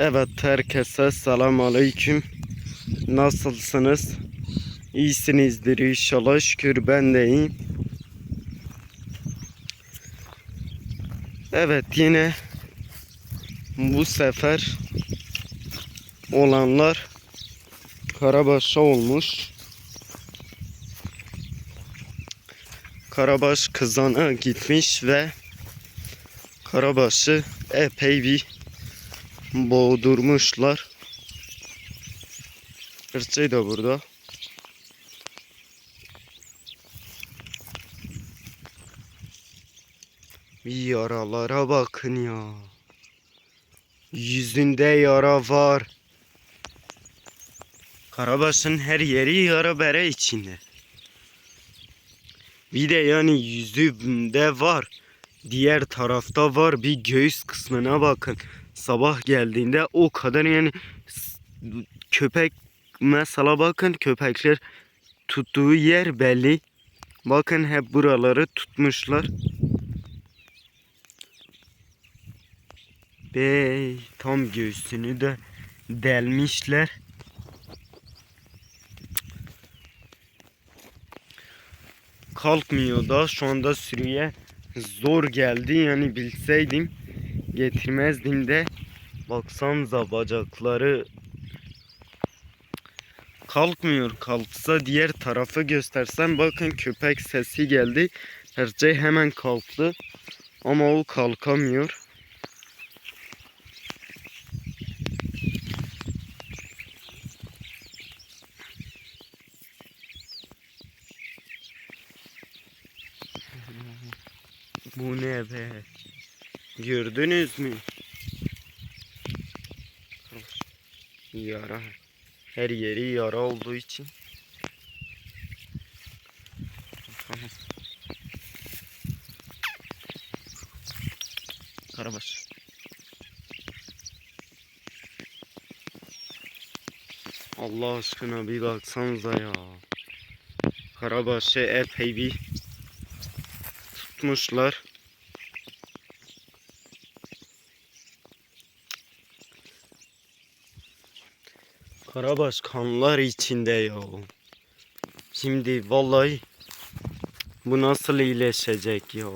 Evet herkese selam aleyküm. Nasılsınız? İyisinizdir inşallah şükür ben de iyiyim. Evet yine bu sefer olanlar Karabaş'a olmuş. Karabaş kızana gitmiş ve Karabaş'ı epey bir boğdurmuşlar. Hırçay da burada. Yaralara bakın ya. Yüzünde yara var. Karabaş'ın her yeri yara bere içinde. Bir de yani yüzünde var. Diğer tarafta var bir göğüs kısmına bakın. Sabah geldiğinde o kadar yani köpek mesela bakın köpekler tuttuğu yer belli. Bakın hep buraları tutmuşlar. Bey tam göğsünü de delmişler. Kalkmıyor da şu anda sürüye zor geldi yani bilseydim getirmezdim de. Baksanıza bacakları. Kalkmıyor kalksa diğer tarafı göstersem bakın köpek sesi geldi. Her şey hemen kalktı. Ama o kalkamıyor. Bu ne be gördünüz mü Yara. Her yeri yara olduğu için. Tamam. Karabaş. Allah aşkına bir baksanıza ya. Karabaş'ı epey bir tutmuşlar. Karabaş kanlar içinde ya. Şimdi vallahi bu nasıl iyileşecek ya?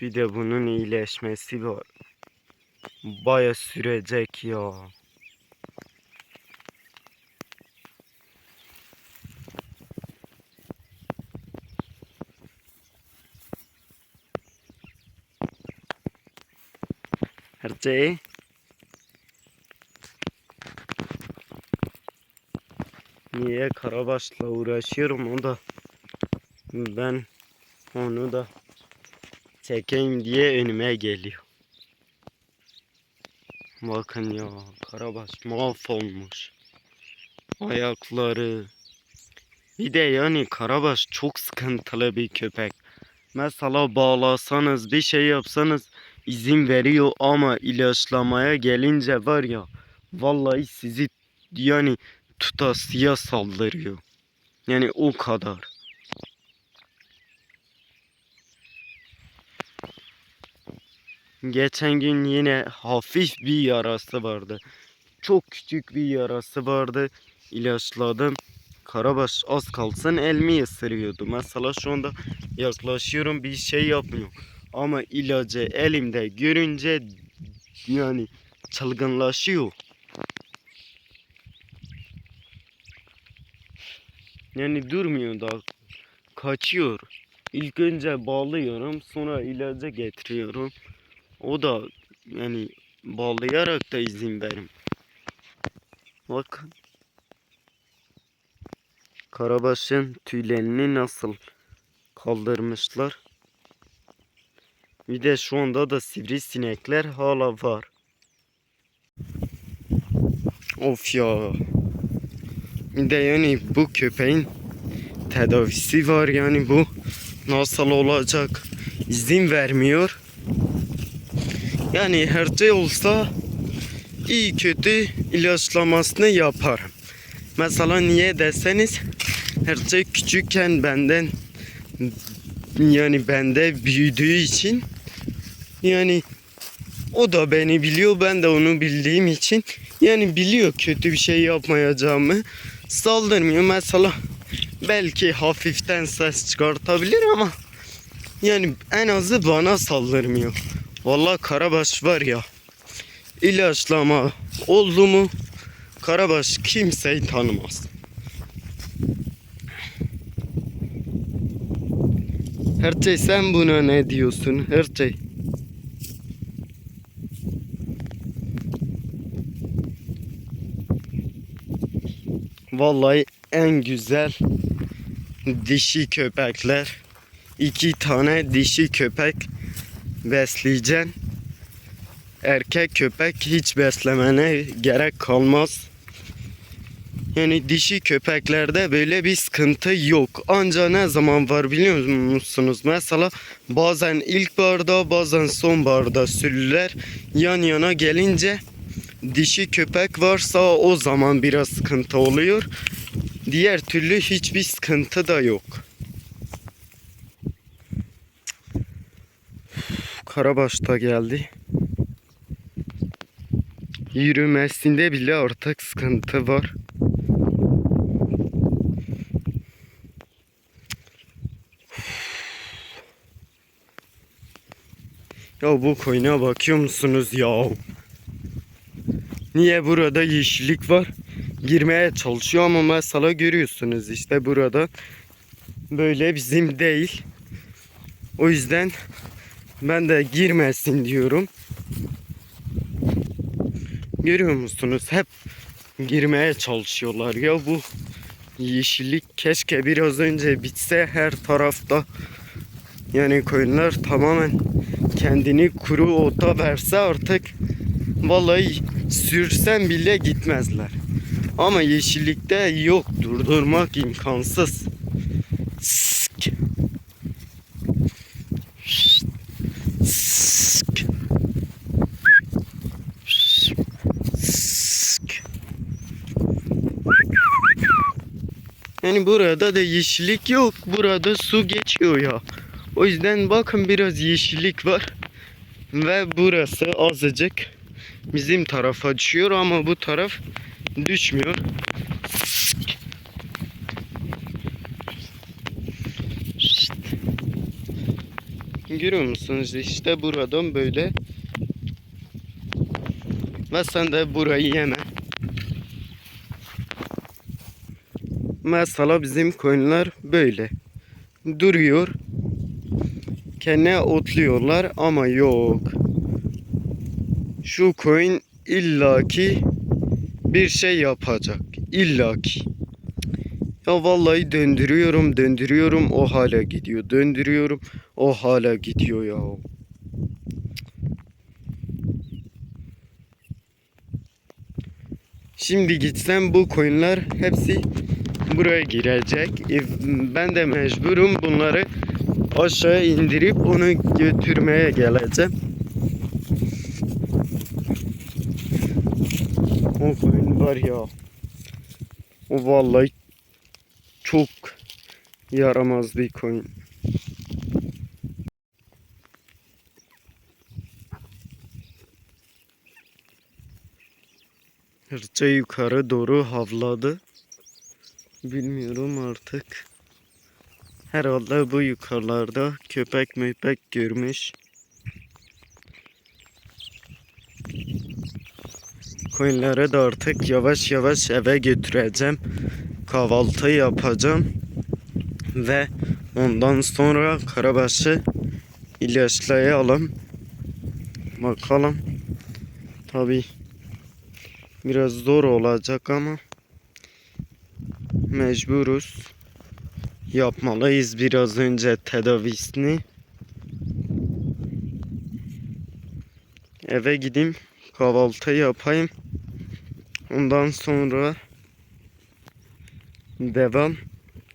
Bir de bunun iyileşmesi var. Baya sürecek ya. Şey. Niye Karabaş'la uğraşıyorum o da ben onu da çekeyim diye önüme geliyor. Bakın ya Karabaş mahvolmuş. Ayakları. Bir de yani Karabaş çok sıkıntılı bir köpek. Mesela bağlasanız bir şey yapsanız izin veriyor ama ilaçlamaya gelince var ya vallahi sizi yani tutasıya saldırıyor. Yani o kadar. Geçen gün yine hafif bir yarası vardı. Çok küçük bir yarası vardı. İlaçladım. Karabaş az kalsın elimi ısırıyordu. Mesela şu anda yaklaşıyorum bir şey yapmıyor. Ama ilacı elimde görünce yani çılgınlaşıyor. Yani durmuyor da kaçıyor. İlk önce bağlıyorum sonra ilacı getiriyorum. O da yani bağlayarak da izin verim. Bakın. Karabaş'ın tüylerini nasıl kaldırmışlar. Bir de şu anda da sivrisinekler hala var. Of ya. Bir de yani bu köpeğin tedavisi var yani bu nasıl olacak izin vermiyor. Yani her şey olsa iyi kötü ilaçlamasını yaparım. Mesela niye deseniz her şey küçükken benden yani bende büyüdüğü için yani o da beni biliyor ben de onu bildiğim için yani biliyor kötü bir şey yapmayacağımı saldırmıyor mesela belki hafiften ses çıkartabilir ama yani en azı bana saldırmıyor. Vallahi Karabaş var ya ilaçlama oldu mu Karabaş kimseyi tanımaz. Her şey sen buna ne diyorsun? Her şey. Vallahi en güzel dişi köpekler. iki tane dişi köpek besleyeceksin. Erkek köpek hiç beslemene gerek kalmaz. Yani dişi köpeklerde böyle bir sıkıntı yok. Anca ne zaman var biliyor musunuz? Mesela bazen ilkbaharda bazen sonbaharda sürüler yan yana gelince dişi köpek varsa o zaman biraz sıkıntı oluyor. Diğer türlü hiçbir sıkıntı da yok. Karabaş da geldi. Yürümesinde bile artık sıkıntı var. Ya bu koyuna bakıyor musunuz ya? Niye burada yeşillik var? Girmeye çalışıyor ama mesela görüyorsunuz işte burada böyle bizim değil. O yüzden ben de girmesin diyorum. Görüyor musunuz? Hep girmeye çalışıyorlar. Ya bu yeşillik keşke biraz önce bitse her tarafta. Yani koyunlar tamamen kendini kuru ota verse artık vallahi sürsen bile gitmezler. Ama yeşillikte yok durdurmak imkansız. Sık. Yani burada da yeşillik yok. Burada su geçiyor ya. O yüzden bakın biraz yeşillik var. Ve burası azıcık bizim tarafa düşüyor ama bu taraf düşmüyor. Şşt. Görüyor musunuz işte buradan böyle ve sen de burayı yeme. Mesela bizim koyunlar böyle duruyor. Kendine otluyorlar ama yok. Şu koyun illaki bir şey yapacak. illaki. Ya vallahi döndürüyorum, döndürüyorum o hala gidiyor. Döndürüyorum o hala gidiyor ya. Şimdi gitsem bu koyunlar hepsi buraya girecek. Ben de mecburum bunları aşağı indirip onu götürmeye geleceğim. O koyun var ya. O vallahi çok yaramaz bir koyun. Hırça yukarı doğru havladı. Bilmiyorum artık. Herhalde bu yukarılarda köpek möpek görmüş. Koyunları da artık yavaş yavaş eve götüreceğim. Kahvaltı yapacağım. Ve ondan sonra karabaşı ilaçlayalım. Bakalım. Tabi biraz zor olacak ama mecburuz. Yapmalıyız biraz önce tedavisini. Eve gideyim kahvaltı yapayım. Ondan sonra devam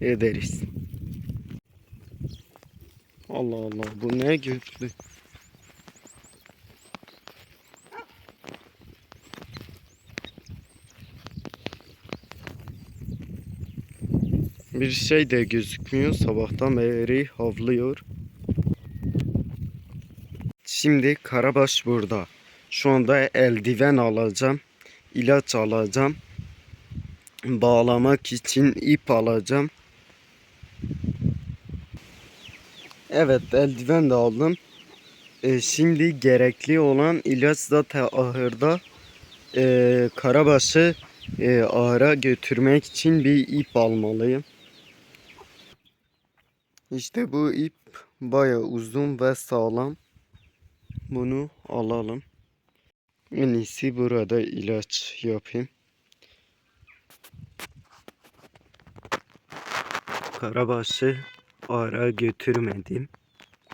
ederiz. Allah Allah bu ne güçlü. Bir şey de gözükmüyor. Sabahtan beri havlıyor. Şimdi Karabaş burada. Şu anda eldiven alacağım. İlaç alacağım. Bağlamak için ip alacağım. Evet eldiven de aldım. Ee, şimdi gerekli olan ilaç zaten ahırda. Ee, Karabaş'ı e, ahıra götürmek için bir ip almalıyım. İşte bu ip baya uzun ve sağlam. Bunu alalım. En iyisi burada ilaç yapayım. Karabaş'ı ara götürmedim.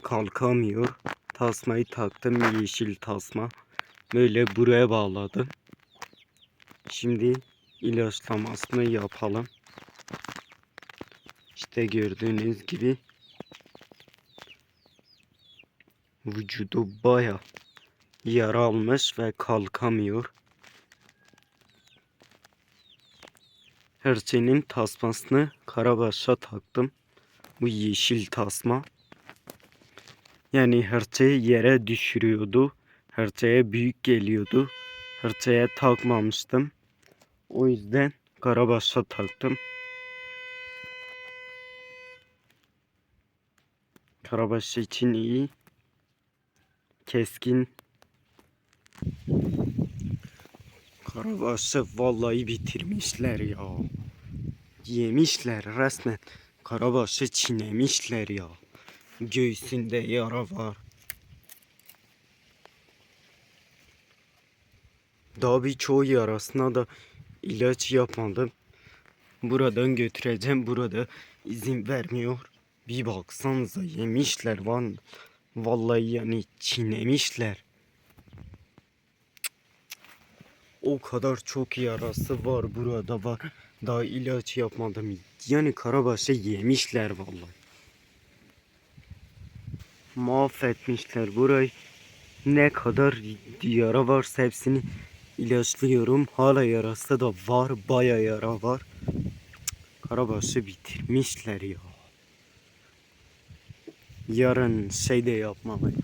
Kalkamıyor. Tasmayı taktım yeşil tasma. Böyle buraya bağladım. Şimdi ilaçlamasını yapalım. İşte gördüğünüz gibi vücudu baya yara almış ve kalkamıyor. Her tasmasını karabaşa taktım. Bu yeşil tasma. Yani her yere düşürüyordu. Her büyük geliyordu. Her takmamıştım. O yüzden karabaşa taktım. Karabaş için iyi. Keskin. Karabaşı vallahi bitirmişler ya. Yemişler resmen. Karabaşı çiğnemişler ya. Göğsünde yara var. Daha birçoğu yarasına da ilaç yapmadım. Buradan götüreceğim. Burada izin vermiyor. Bir baksanıza yemişler van. Vallahi yani çiğnemişler. O kadar çok yarası var burada var. Daha ilaç yapmadım. Yani karabaşı yemişler vallahi. Mahvetmişler burayı. Ne kadar yara varsa hepsini ilaçlıyorum. Hala yarası da var. Baya yara var. Karabaşı bitirmişler ya. Yarın şey de yapmalıyım.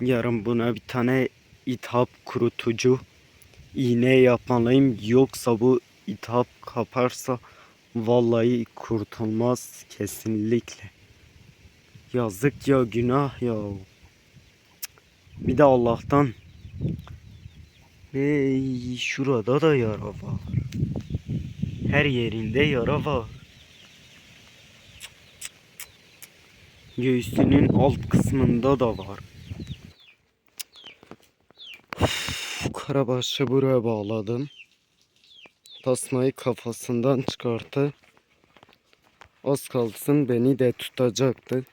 Yarın buna bir tane ithap kurutucu iğne yapmalıyım. Yoksa bu ithap kaparsa vallahi kurtulmaz kesinlikle. Yazık ya günah ya. Bir de Allah'tan Hey, şurada da yara var. Her yerinde yara var. Göğsünün alt kısmında da var. Karabaşı buraya bağladım. Tasmayı kafasından çıkarttı. Az kalsın beni de tutacaktı.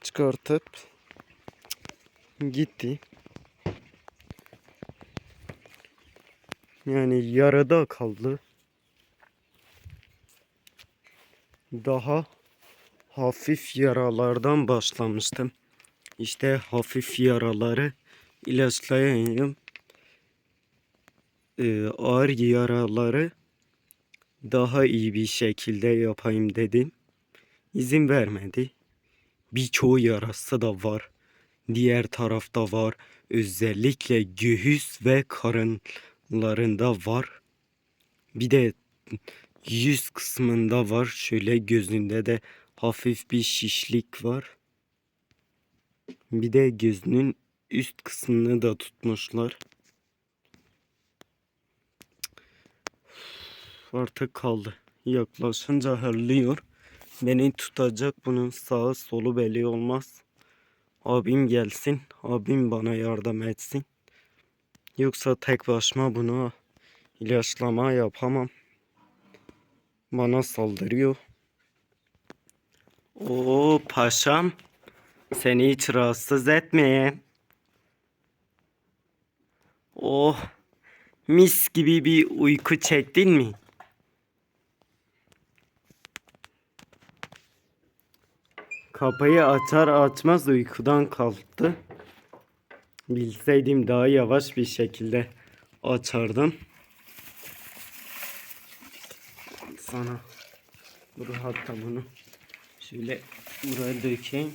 Çıkartıp gitti. Yani yarıda kaldı. Daha hafif yaralardan başlamıştım. İşte hafif yaraları ilaçlayayım. Ee, ağır yaraları daha iyi bir şekilde yapayım dedim. İzin vermedi. Birçoğu yarası da var. Diğer tarafta var. Özellikle göğüs ve karınlarında var. Bir de yüz kısmında var. Şöyle gözünde de hafif bir şişlik var. Bir de gözünün üst kısmını da tutmuşlar. Artık kaldı. Yaklaşınca hırlıyor. Beni tutacak bunun sağı solu belli olmaz. Abim gelsin. Abim bana yardım etsin. Yoksa tek başıma bunu ilaçlama yapamam. Bana saldırıyor. Oo paşam. Seni hiç rahatsız etmeyeyim. Oh. Mis gibi bir uyku çektin mi? Kapıyı açar açmaz uykudan kalktı. Bilseydim daha yavaş bir şekilde açardım. baksana. Dur hatta bunu şöyle buraya dökeyim.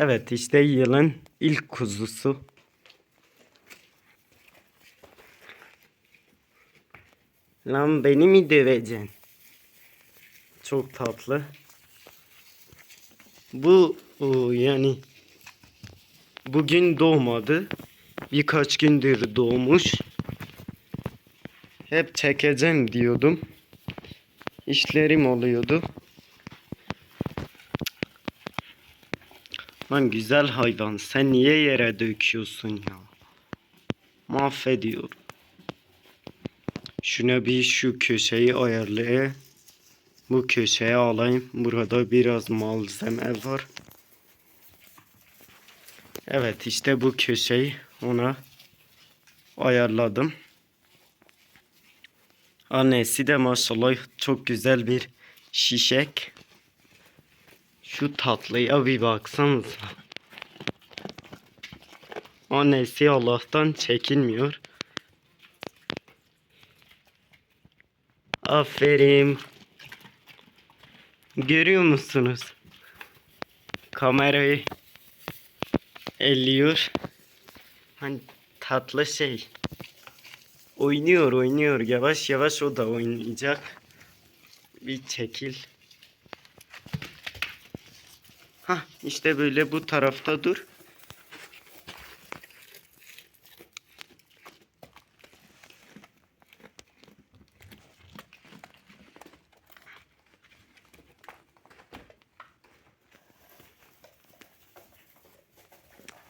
Evet işte yılın ilk kuzusu. Lan beni mi döveceksin? Çok tatlı. Bu yani bugün doğmadı. Birkaç gündür doğmuş. Hep çekeceğim diyordum. İşlerim oluyordu. Lan güzel hayvan sen niye yere döküyorsun ya? Mahvediyor. Şuna bir şu köşeyi ayarlayayım. Bu köşeye alayım. Burada biraz malzeme var. Evet işte bu köşeyi ona ayarladım. Annesi de maşallah çok güzel bir şişek. Şu tatlıya bir baksanıza. Annesi Allah'tan çekinmiyor. Aferin. Görüyor musunuz? Kamerayı elliyor. Hani tatlı şey. Oynuyor oynuyor. Yavaş yavaş o da oynayacak. Bir çekil. Ha işte böyle bu tarafta dur.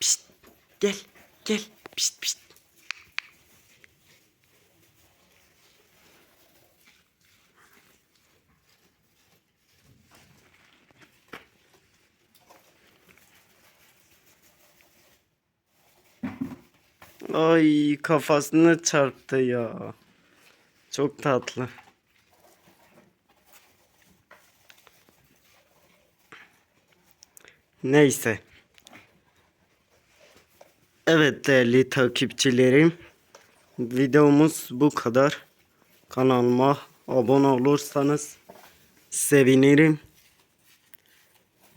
Pişt, gel gel pişt pişt. Ay kafasını çarptı ya. Çok tatlı. Neyse. Evet değerli takipçilerim. Videomuz bu kadar. Kanalıma abone olursanız sevinirim.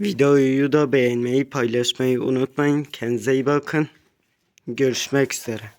Videoyu da beğenmeyi, paylaşmayı unutmayın. Kendinize iyi bakın. Görüşmek üzere.